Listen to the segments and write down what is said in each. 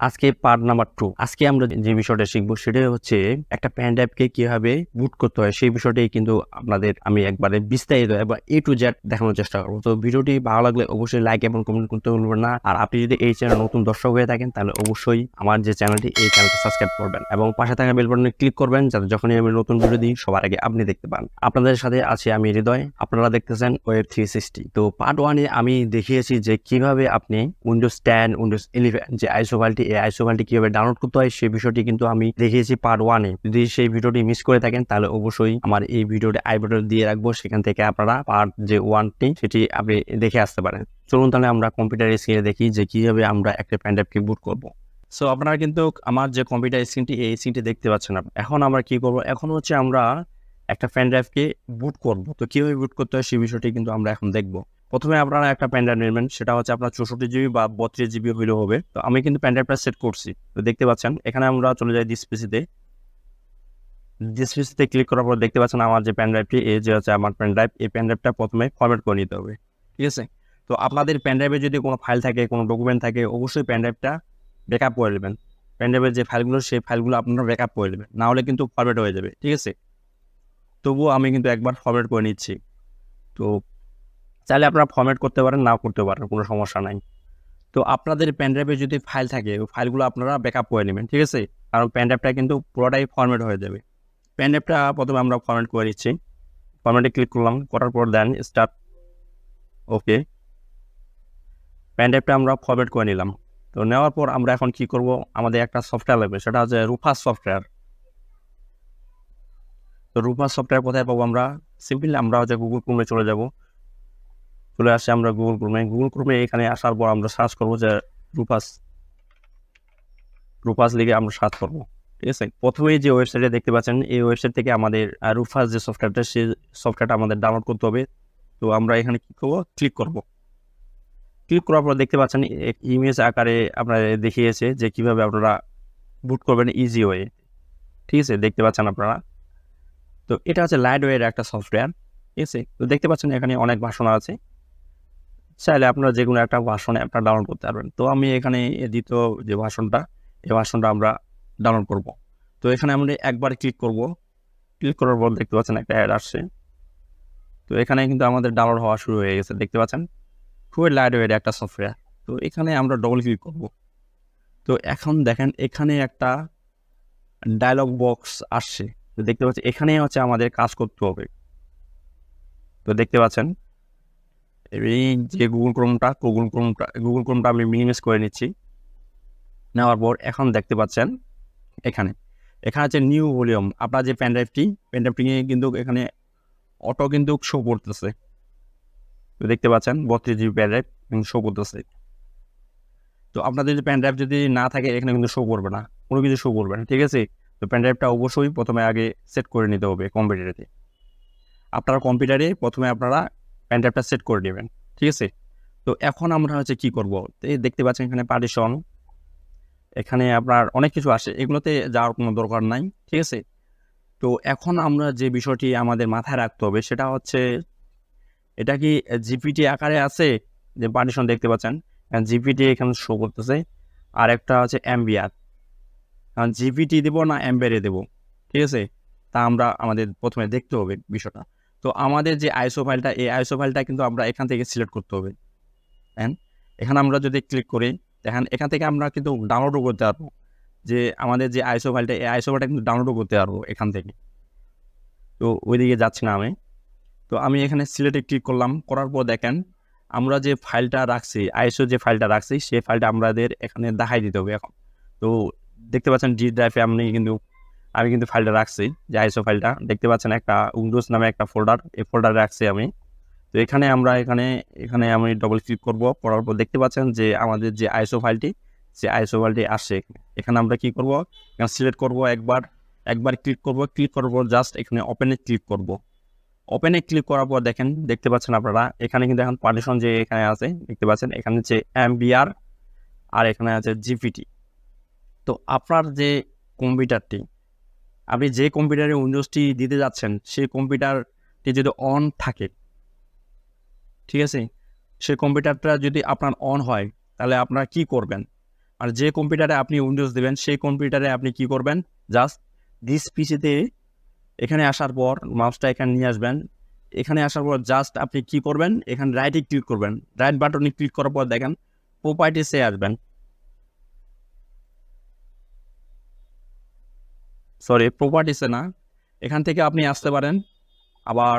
আজকে part number two আজকে আমরা যে বিষয়টা শিখব সেটা হচ্ছে একটা প্যান ড্রাইভকে কীভাবে বুট করতে হয় সেই বিষয়টাই কিন্তু আপনাদের আমি একবারে বিস্তারিত এবং এ টু জেড দেখানোর চেষ্টা করব। তো ভিডিওটি ভালো লাগলে অবশ্যই লাইক এবং কমেন্ট করতে ভুলবেন না। আর আপনি যদি এই চ্যানেল নতুন দর্শক হয়ে থাকেন, তাহলে অবশ্যই আমার যে চ্যানেলটি এই চ্যানেলটি সাবস্ক্রাইব করবেন এবং পাশে থাকা বেল বাটনে ক্লিক করবেন যাতে যখনই আমি নতুন ভিডিও দিই, সবার আগে আপনি দেখতে পান। আপনাদের সাথে আছি আমি হৃদয়, আপনারা দেখতেছেন ওয়েব থ্রি সিক্সটি তো পার্ট ওয়ানে আমি দেখিয়েছি যে কীভাবে আপনি উইন্ডোজ টেন উইন্ডোজ ইলেভেন যে আইসো ফাইলটি এই আইসো ফাইলটি কীভাবে ডাউনলোড করতে হয়, সেই বিষয়টি কিন্তু আমি দেখিয়েছি পার্ট ওয়ানে যদি সেই ভিডিওটি মিস করে থাকেন, তাহলে অবশ্যই আমার এই ভিডিওটি আই বাটন দিয়ে রাখব। সেখান থেকে আপনারা পার্ট যে ওয়ানটি সেটি আপনি দেখে আসতে পারেন। চলুন তাহলে আমরা কম্পিউটার স্ক্রিনে দেখি যে কীভাবে আমরা একটা প্যান ড্রাইভকে বুট করব। সো আপনারা কিন্তু আমার যে কম্পিউটার স্ক্রিনটি এই স্ক্রিনটি দেখতে পাচ্ছেন আপনারা। এখন আমরা কি করব? এখন হচ্ছে আমরা একটা প্যান ড্রাইভকে বুট করব। তো কীভাবে বুট করতে হয়, সেই বিষয়টি কিন্তু আমরা এখন দেখব। প্রথমে আপনারা একটা প্যান ড্রাইভ নেবেন, সেটা হচ্ছে আপনার চৌষট্টি জিবি বা বত্রিশ জিবি হইলেও হবে। তো আমি কিন্তু প্যান ড্রাইভটা সেট করছি। তো দেখতে পাচ্ছেন, এখানে আমরা চলে যাই ডিসপিসিতে ডিসপিসিতে ক্লিক করার পর দেখতে পাচ্ছেন আমার যে প্যান ড্রাইভটি এই যে হচ্ছে আমার প্যান ড্রাইভ এই প্যান ড্রাইভটা প্রথমে ফরম্যাট করে নিতে হবে। ঠিক আছে? তো আপনাদের প্যান ড্রাইভে যদি কোনো ফাইল থাকে, কোনো ডকুমেন্ট থাকে, অবশ্যই প্যান ড্রাইভটা ব্যাকআপ করে নেবেন। প্যান ড্রাইভের যে ফাইলগুলো সেই ফাইলগুলো আপনারা ব্যাকআপ করে নেবেন। না হলে কিন্তু ফরম্যাট হয়ে যাবে। ঠিক আছে? তবুও আমি কিন্তু একবার ফরম্যাট করে নিচ্ছি। তো চাইলে আপনারা ফরম্যাট করতে পারেন, নাও করতে পারেন, কোনো সমস্যা নাই। তো আপনাদের প্যান ড্রাইভে যদি ফাইল থাকে, ওই ফাইলগুলো আপনারা ব্যাকআপ করে নেবেন, ঠিক আছে? কারণ প্যান ড্রাইভটা কিন্তু পুরোটাই ফরম্যাট হয়ে যাবে। প্যান ড্রাইভটা প্রথমে আমরা ফরম্যাট করে নিচ্ছি। ফরম্যাটে ক্লিক করলাম, করার পর দেন স্টার্ট ওকে প্যান ড্রাইভটা আমরা ফরম্যাট করে নিলাম। তো নেওয়ার পর আমরা এখন কি করব? আমাদের একটা সফটওয়্যার লাগবে, সেটা হচ্ছে রুফাস সফটওয়্যার তো রুফাস সফটওয়্যার কোথায় পাবো আমরা? সিম্পলি আমরা হচ্ছে গুগল ক্রোমে চলে যাব। চলে আসছি আমরা গুগল ক্রোমে গুগল ক্রোমে এখানে আসার পর আমরা সার্চ করব যে রুফাস রুফাস লিগে আমরা সার্চ করব। ঠিক আছে? প্রথমেই যে ওয়েবসাইটে দেখতে পাচ্ছেন, এই ওয়েবসাইট থেকে আমাদের রুফাস যে সফটওয়্যারটা সেই সফটওয়্যারটা আমাদের ডাউনলোড করতে হবে। তো আমরা এখানে কী করব? ক্লিক করব। ক্লিক করার পর দেখতে পাচ্ছেন ইমেজ আকারে আপনার দেখিয়েছে যে কীভাবে আপনারা বুট করবেন ইজি ওয়ে ঠিক আছে? দেখতে পাচ্ছেন আপনারা। তো এটা হচ্ছে লাইট ওয়ের একটা সফটওয়্যার ঠিক আছে? তো দেখতে পাচ্ছেন এখানে অনেক ভাষণ আছে। চাইলে আপনারা যে কোনো একটা ভাষণে আপনারা ডাউনলোড করতে পারবেন। তো আমি এখানে দ্বিতীয় যে ভাষণটা, এই ভাষণটা আমরা ডাউনলোড করব। তো এখানে আমরা একবার ক্লিক করব। ক্লিক করার পর দেখতে পাচ্ছেন একটা অ্যাড আসছে। তো এখানে কিন্তু আমাদের ডাউনলোড হওয়া শুরু হয়ে গেছে, দেখতে পাচ্ছেন? খুবই লাইট ওয়েট একটা সফটওয়্যার তো এখানে আমরা ডবল ক্লিক করব। তো এখন দেখেন, এখানে একটা ডায়লগ বক্স আসছে। তো দেখতে পাচ্ছি এখানে হচ্ছে আমাদের কাজ করতে হবে। তো দেখতে পাচ্ছেন? এই যে গুগল ক্রোমটা গুগল ক্রোমটা গুগল ক্রোমটা আমি মিনিমাইজ করে নিচ্ছি। নেওয়ার পর এখন দেখতে পাচ্ছেন এখানে। এখানে আছে নিউ ভলিউম আপনার যে পেন ড্রাইভটি পেন ড্রাইভটি কিন্তু এখানে অটো কিন্তু শো করতেছে। দেখতে পাচ্ছেন, বত্রিশ জিবি প্যান ড্রাইভ শো করতেছে। তো আপনাদের যদি প্যান ড্রাইভ যদি না থাকে, এখানে কিন্তু শো করবে না। কোনো কিছু শো করবে না, ঠিক আছে? তো প্যান ড্রাইভটা অবশ্যই প্রথমে আগে সেট করে নিতে হবে কম্পিউটারেতে আপনার কম্পিউটারে প্রথমে আপনারা প্যান সেট করে নেবেন, ঠিক আছে? তো এখন আমরা হচ্ছে কী করব? দেখতে পাচ্ছেন এখানে পার্টিশন এখানে আপনার অনেক কিছু আসে, এগুলোতে যাওয়ার কোনো দরকার নাই, ঠিক আছে? তো এখন আমরা যে বিষয়টি আমাদের মাথায় রাখতে হবে সেটা হচ্ছে, এটা কি জিপিটি আকারে আছে? যে পার্টিশন দেখতে পাচ্ছেন জিপিটি এখানে শো করতেছে, আর একটা হচ্ছে এমবিআর কারণ জিপিটি দেবো না এমবিআরে দেবো, ঠিক আছে? তা আমরা আমাদের প্রথমে দেখতে হবে বিষয়টা। তো আমাদের যে আইসো ফাইলটা, এই আইসো ফাইলটা কিন্তু আমরা এখান থেকে সিলেক্ট করতে হবে। হ্যাঁ এখানে আমরা যদি ক্লিক করি, দেখেন এখান থেকে আমরা কিন্তু ডাউনলোডও করতে পারব। যে আমাদের যে আইসো ফাইলটা, এই আইসো ফাইলটা কিন্তু ডাউনলোডও করতে পারব এখান থেকে। তো ওইদিকে যাচ্ছি না আমি। তো আমি এখানে সিলেটে ক্লিক করলাম, করার পর দেখেন আমরা যে ফাইলটা রাখছি আইসো যে ফাইলটা রাখছি, সেই ফাইলটা আমাদের এখানে দেখাই দিতে হবে এখন। তো দেখতে পাচ্ছেন ডি ড্রাইভে আপনি কিন্তু আমি কিন্তু ফাইলটা রাখছি, যে আইসো ফাইলটা দেখতে পাচ্ছেন একটা উইন্ডোজ নামে একটা ফোল্ডার এই ফোল্ডারে রাখছি আমি। তো এখানে আমরা এখানে এখানে আমি ডবল ক্লিক করব, করার পর দেখতে পাচ্ছেন যে আমাদের যে আইসো ফাইলটি যে আইসো ফাইলটি আসছে এখানে। আমরা কি করব? এখানে সিলেক্ট করব একবার একবার ক্লিক করব। ক্লিক করার পর জাস্ট এখানে ওপেনে ক্লিক করব। ওপেনে ক্লিক করার পর দেখেন, দেখতে পাচ্ছেন আপনারা, এখানে কিন্তু এখন পার্টিশন যে এখানে আছে, দেখতে পাচ্ছেন, এখানে হচ্ছে এমবিআর আর এখানে আছে জিপিটি তো আপনার যে কম্পিউটারটি আপনি যে কম্পিউটারে উইন্ডোজটি দিতে যাচ্ছেন, সেই কম্পিউটারটি যদি অন থাকে, ঠিক আছে? সেই কম্পিউটারটা যদি আপনার অন হয়, তাহলে আপনারা কি করবেন? আর যে কম্পিউটারে আপনি উইন্ডোজ দেবেন, সেই কম্পিউটারে আপনি কি করবেন? জাস্ট দিস পিসিতে এখানে আসার পর মাউসটা এখানে নিয়ে আসবেন। এখানে আসার পর জাস্ট আপনি কি করবেন? এখানে রাইটে ক্লিক করবেন। রাইট বাটনে ক্লিক করার পর দেখেন প্রোপার্টিসে আসবেন। সরি প্রপার্টিসে না। এখান থেকে আপনি আসতে পারেন। আবার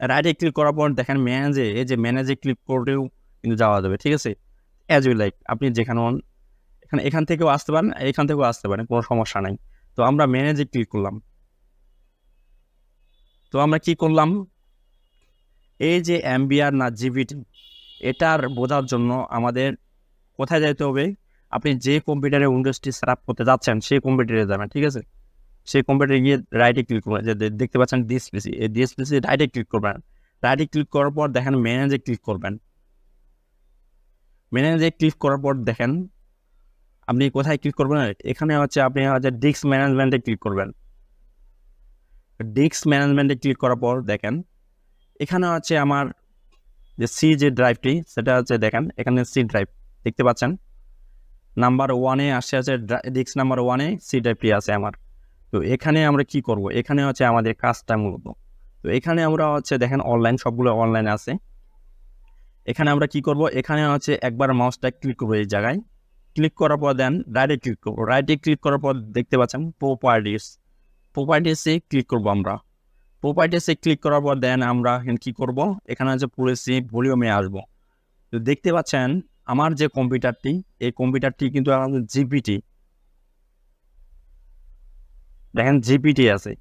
রাইটে ক্লিক করার পর দেখেন ম্যানেজে এই যে ম্যানেজে ক্লিক করেও কিন্তু যাওয়া যাবে, ঠিক আছে? অ্যাজ ইউ লাইক আপনি যেখানে এখানে, এখান থেকেও আসতে পারেন, এখান থেকেও আসতে পারেন, কোনো সমস্যা নাই। তো আমরা ম্যানেজে ক্লিক করলাম। তো আমরা কি করলাম? এই যে এমবিআর না জিবিটি এটার বোঝার জন্য আমাদের কোথায় যাইতে হবে? আপনি যে কম্পিউটারে উইন্ডোজটি সেট আপ করতে যাচ্ছেন, সেই কম্পিউটারে যাবেন, ঠিক আছে? সেই কম্পিউটারে গিয়ে রাইটে ক্লিক করবেন, যে দেখতে পাচ্ছেন ডিসপিসি এই ডিসপিসি রাইটে ক্লিক করবেন। রাইটে ক্লিক করার পর দেখেন ম্যানেজে ক্লিক করবেন। ম্যানেজে ক্লিক করার পর দেখেন, আপনি কোথায় ক্লিক করবেন? এখানে হচ্ছে আপনি হচ্ছে ডিস্ক ম্যানেজমেন্টে ক্লিক করবেন। ডিস্ক ম্যানেজমেন্টে ক্লিক করার পর দেখেন, এখানে হচ্ছে আমার যে সি যে ড্রাইভটি সেটা হচ্ছে দেখেন, এখানে সি ড্রাইভ দেখতে পাচ্ছেন? নাম্বার ওয়ানে আসে আছে ডিস্ক নাম্বার ওয়ানে সি ড্রাইভটি আছে আমার। তো এখানে আমরা কি করব? এখানে হচ্ছে আমাদের কাজটা মূলত। তো এখানে আমরা হচ্ছে দেখেন অনলাইন সবগুলো অনলাইন আছে। এখানে আমরা কি করব? এখানে হচ্ছে একবার মাউসটা ক্লিক করব এই জায়গায়। ক্লিক করার পর দেন রাইটে ক্লিক করব। রাইটে ক্লিক করার পর দেখতে পাচ্ছেন প্রোপার্টিস প্রোপার্টিসে ক্লিক করব আমরা। প্রোপার্টিসে ক্লিক করার পর দেন আমরা কি করব? এখানে হচ্ছে পুলিশি ভলিউমে আসব। তো দেখতে পাচ্ছেন আমার যে কম্পিউটারটি, এই কম্পিউটারটি কিন্তু আমাদের জিপিটি, দেখেন জিপিটি আছে।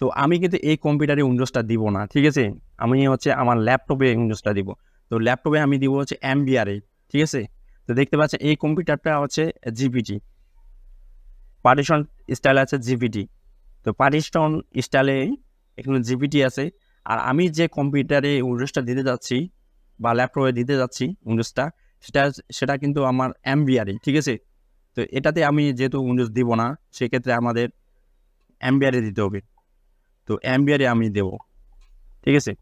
তো আমি কিন্তু এই কম্পিউটারে উইন্ডোজটা দিব না, ঠিক আছে? আমি হচ্ছে আমার ল্যাপটপে উইন্ডোজটা দিব। তো ল্যাপটপে আমি দিব হচ্ছে এমবিআরে, ঠিক আছে? তো দেখতে পাচ্ছেন এই কম্পিউটারটা হচ্ছে জিপিটি। পার্টিশন স্টাইল আছে জিপিটি। তো পার্টিশন স্টাইলে এখানে জিপিটি আছে। আর আমি যে কম্পিউটারে উইন্ডোজটা দিতে যাচ্ছি বা ল্যাপটপে দিতে যাচ্ছি উইন্ডোজটা সেটা সেটা কিন্তু আমার এমবিআরে ঠিক আছে? তো এটাতে আমি যেহেতু উইন্ডোজ দিব না, সেক্ষেত্রে আমাদের এমবিআরে দিতে হবে। তো এমবিআরে আমি দেব, ঠিক আছে?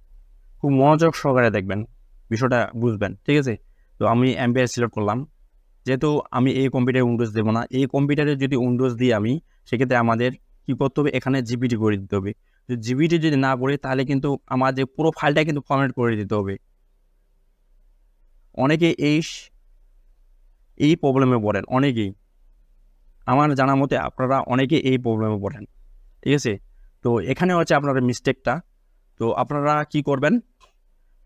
খুব মনোযোগ সহকারে দেখবেন, বিষয়টা বুঝবেন, ঠিক আছে? তো আমি এমবিআর সিলেক্ট করলাম। যেহেতু আমি এই কম্পিউটারে উইন্ডোজ দেবো না, এই কম্পিউটারে যদি উইন্ডোজ দিই আমি, সেক্ষেত্রে আমাদের কী করতে হবে? এখানে জিবিটি করে দিতে হবে। তো জিবিটি যদি না করে, তাহলে কিন্তু আমাদের পুরো ফাইলটা কিন্তু ফরম্যাট করে দিতে হবে। অনেকে এই এই প্রবলেমে পড়েন, অনেকেই। আমার জানা মতে আপনারা অনেকে এই প্রবলেমে পড়েন, ঠিক আছে? তো এখানে হচ্ছে আপনার মিস্টেকটা তো আপনারা কি করবেন?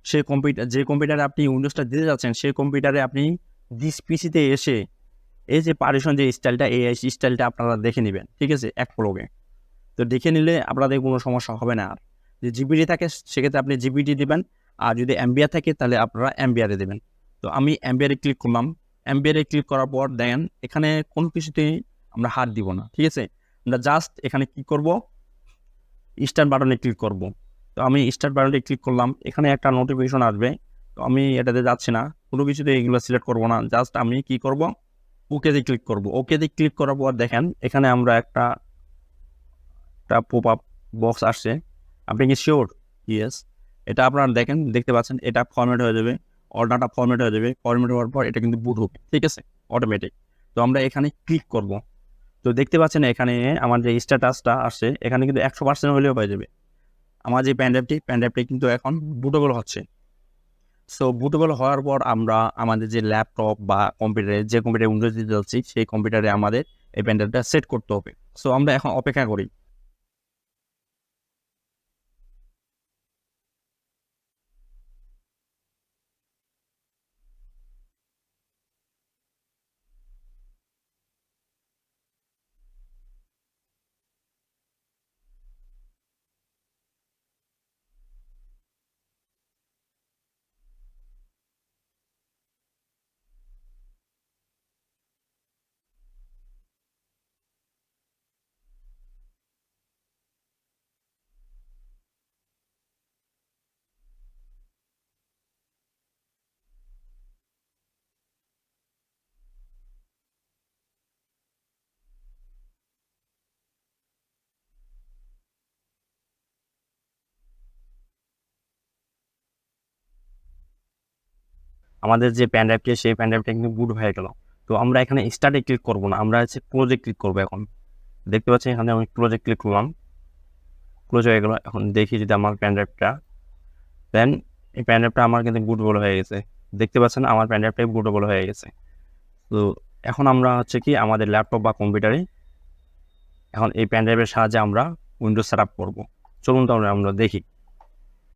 সেই কম্পিউটার যে কম্পিউটারে আপনি উইন্ডোজটা দিতে যাচ্ছেন, সেই কম্পিউটারে আপনি দিস পিসিতে এসে এই যে পারিশন যে স্টাইলটা এই স্টাইলটা আপনারা দেখে নেবেন, ঠিক আছে? এক প্রয়োগে। তো দেখে নিলে আপনাদের কোনো সমস্যা হবে না আর। যে জিবিটি থাকে, সেক্ষেত্রে আপনি জিবিটি দেবেন, আর যদি এমবিআর থাকে, তাহলে আপনারা এমবিআরে দেবেন। তো আমি এমবিআরে ক্লিক করলাম। এমবিআরে ক্লিক করার পর দেখেন, এখানে কোনো কিছুতেই আমরা হাত দিব না, ঠিক আছে? আমরা জাস্ট এখানে কি করব? স্টার্ট বাটনে ক্লিক করব। তো আমি স্টার্ট বাটনে ক্লিক করলাম, এখানে একটা নোটিফিকেশন আসবে। তো আমি এটাতে যাচ্ছি না, কোনো কিছুতে এগুলো সিলেক্ট করব না। জাস্ট আমি কি করব? ওকেতে ক্লিক করব। ওকেতে ক্লিক করার পর দেখেন, এখানে আমরা একটা একটা পপ আপ বক্স আসছে। আপনি কি শিওর ইয়েস এটা আপনারা দেখেন, দেখতে পাচ্ছেন, এটা ফরম্যাট হয়ে যাবে। অর্ডারটা ফরম্যাট হয়ে যাবে। ফরম্যাট হওয়ার পর এটা কিন্তু বুট হবে, ঠিক আছে? অটোমেটিক তো আমরা এখানে ক্লিক করব। তো দেখতে পাচ্ছেন এখানে আমার যে স্ট্যাটাসটা আসছে, এখানে কিন্তু একশো পার্সেন্ট হলেও হয়ে যাবে। আমার যে প্যান্ড্রাইভটি প্যান্ড্রাইভটি কিন্তু এখন বুটেবল হচ্ছে। সো বুটেবল হওয়ার পর আমরা আমাদের যে ল্যাপটপ বা কম্পিউটারে যে কম্পিউটারে উইন্ডোজ দিতে যাচ্ছি, সেই কম্পিউটারে আমাদের এই প্যান্ড্রাইভটা সেট করতে হবে। সো আমরা এখন অপেক্ষা করি। আমাদের যে প্যান্ড্রাইভটি সেই প্যান্ড্রাইভটা কিন্তু বুট হয়ে গেল। তো আমরা এখানে স্টার্টে ক্লিক করব না, আমরা হচ্ছে ক্লোজে ক্লিক করব এখন। দেখতে পাচ্ছি এখানে আমি ক্লোজে ক্লিক করলাম। ক্লোজ হয়ে গেল, এখন দেখি যদি আমার প্যান ড্রাইভটা দেন এই প্যান ড্রাইভটা আমার কিন্তু বুটেবল হয়ে গেছে। দেখতে পাচ্ছেন আমার প্যান ড্রাইভটাই বুটেবল হয়ে গেছে। তো এখন আমরা হচ্ছে কি আমাদের ল্যাপটপ বা কম্পিউটারে এখন এই প্যান সাহায্যে আমরা উইন্ডোজ সেট আপ করব। চলুন তাহলে আমরা দেখি।